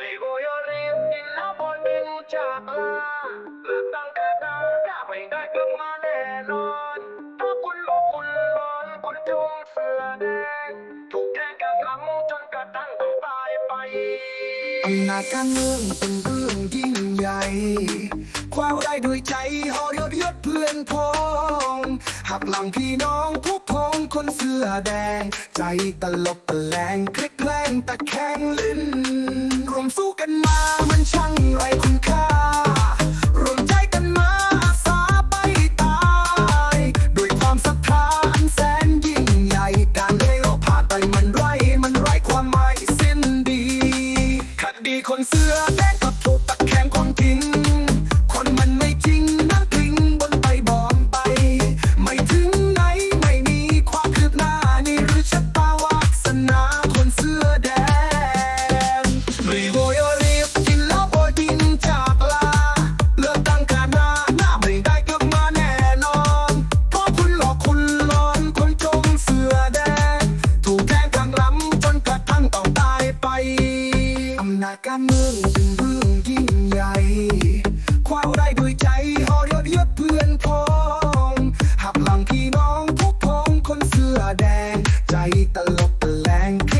Rigogliosi la poi denunciarla เลือกตั้งแค่ดาวถ้าไม่ได้ก็มาแน่นอนถ้าคุณบอกคุณร้อนคุณจุงเสือแดงถูกแทงกันหลังจนกระทั่งต้องตายไป อำนาจการเมืองเป็นเรื่องยิ่งใหญ่ความได้ด้วยใจหอยดยศเพื่อนพ้องหักหลังพี่น้องผู้พ้องคนเสื้อแดง ใจตลบตะแลงคลิกแคลงตะแคงลิ้น มสู้กันมา มันช่างไรคุณาจการเมืองเป็นเรื่องยิ่งใหญ่ ความได้ด้วยใจหอยดยศเพื่อนพ้องหักหลังพี่น้องทุกพ้องคนเสื้อแดง ใจตลบตะแลงคลิ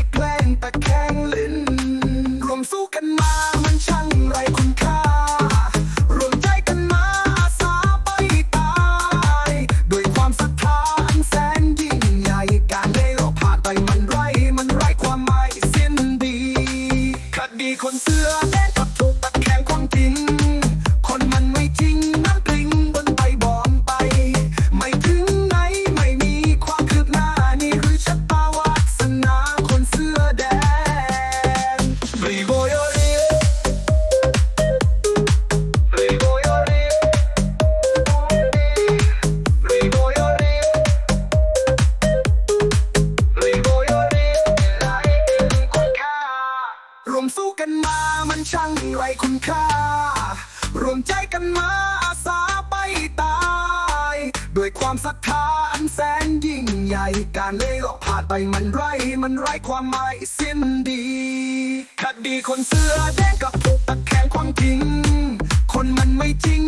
กแกล้ง ดีคนเสื้อแดงกับถูกตัดแขนคนทิ้ง มามันช่างไรคุณค่า รวมใจกันมาอาสาไปตายด้วยความศรัทธาอันแสนยิ่งใหญ่ การเล่หลอกผ่านไปมันไร มันไรความหมายสิ้นดีคดีคนเสื้อแดงกับถูกตะแคงความจริง คนมันไม่จริง